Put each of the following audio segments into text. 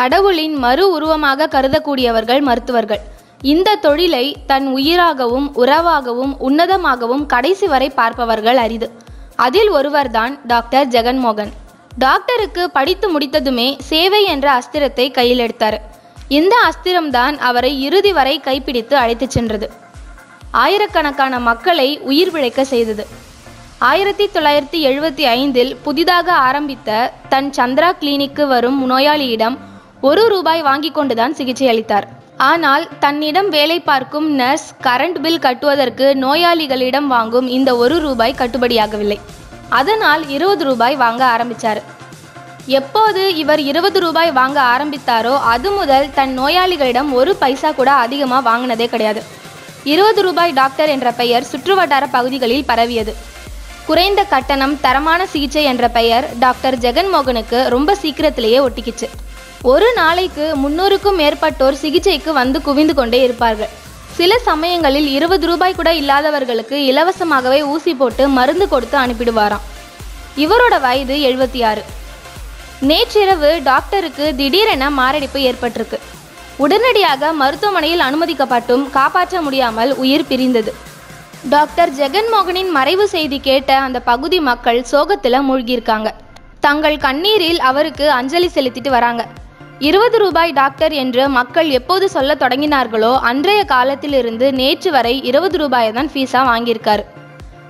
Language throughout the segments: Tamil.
கடவுளின் மறு உருவமாக கருதக்கூடியவர்கள் மருத்துவர்கள். இந்த தொழிலை தன் உயிராகவும் உறவாகவும் உன்னதமாகவும் கடைசி வரை பார்ப்பவர்கள் அரிது. அதில் ஒருவர்தான் டாக்டர் ஜெகன்மோகன். டாக்டருக்கு படித்து முடித்ததுமே சேவை என்ற அஸ்திரத்தை கையில் எடுத்தார். இந்த அஸ்திரம்தான் அவரை இறுதி வரை கைப்பிடித்து அழைத்துச் சென்றது. ஆயிரக்கணக்கான மக்களை உயிர் பிழைக்க செய்தது. ஆயிரத்தி தொள்ளாயிரத்தி எழுபத்தி ஐந்தில் புதிதாக ஆரம்பித்த தன் சந்திரா கிளினிக்கு வரும் நோயாளியிடம் ஒரு ரூபாய் வாங்கி கொண்டுதான் சிகிச்சை அளித்தார். ஆனால் தன்னிடம் வேலை பார்க்கும் நர்ஸ் கரண்ட் பில் கட்டுவதற்கு நோயாளிகளிடம் வாங்கும் இந்த ஒரு ரூபாய் கட்டுப்படியாகவில்லை அதனால் இருபது ரூபாய் வாங்க ஆரம்பித்தார் எப்போது இவர் இருபது ரூபாய் வாங்க ஆரம்பித்தாரோ அது முதல் தன் நோயாளிகளிடம் ஒரு பைசா கூட அதிகமாக வாங்கினதே கிடையாது. இருபது ரூபாய் டாக்டர் என்ற பெயர் சுற்றுவட்டார பகுதிகளில் பரவியது. குறைந்த கட்டணம் தரமான சிகிச்சை என்ற பெயர் டாக்டர் ஜெகன்மோகனுக்கு ரொம்ப சீக்கிரத்திலேயே ஒட்டிக்கிச்சு. ஒரு நாளைக்கு முன்னூறுக்கும் மேற்பட்டோர் சிகிச்சைக்கு வந்து குவிந்து கொண்டே இருப்பார்கள். சில சமயங்களில் இருபது ரூபாய் கூட இல்லாதவர்களுக்கு இலவசமாகவே ஊசி போட்டு மருந்து கொடுத்து அனுப்பிடுவாராம். இவரோட வயது எழுபத்தி ஆறு நேற்றிரவு டாக்டருக்கு திடீரென மாரடைப்பு ஏற்பட்டிருக்கு. உடனடியாக மருத்துவமனையில் அனுமதிக்கப்பட்டும் காப்பாற்ற முடியாமல் உயிர் பிரிந்தது. டாக்டர் ஜெகன்மோகனின் மறைவு செய்தி கேட்ட அந்த பகுதி மக்கள் சோகத்தில் மூழ்கியிருக்காங்க. தங்கள் கண்ணீரில் அவருக்கு அஞ்சலி செலுத்திட்டு வராங்க. இருபது ரூபாய் டாக்டர் என்று மக்கள் எப்போது சொல்ல தொடங்கினார்களோ அன்றைய காலத்திலிருந்து நேற்று வரை இருபது ரூபாயை தான் ஃபீஸாக வாங்கியிருக்கார்.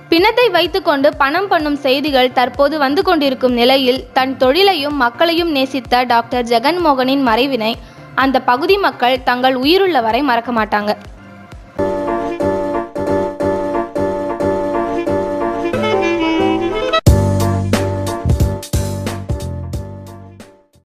பிணத்தை வைத்துக்கொண்டு பணம் பண்ணும் செய்திகள் தற்போது வந்து கொண்டிருக்கும் நிலையில் தன் தொழிலையும் மக்களையும் நேசித்த டாக்டர் ஜெகன்மோகனின் மறைவினை அந்த பகுதி மக்கள் தங்கள் உயிருள்ள வரை மறக்க மாட்டாங்க.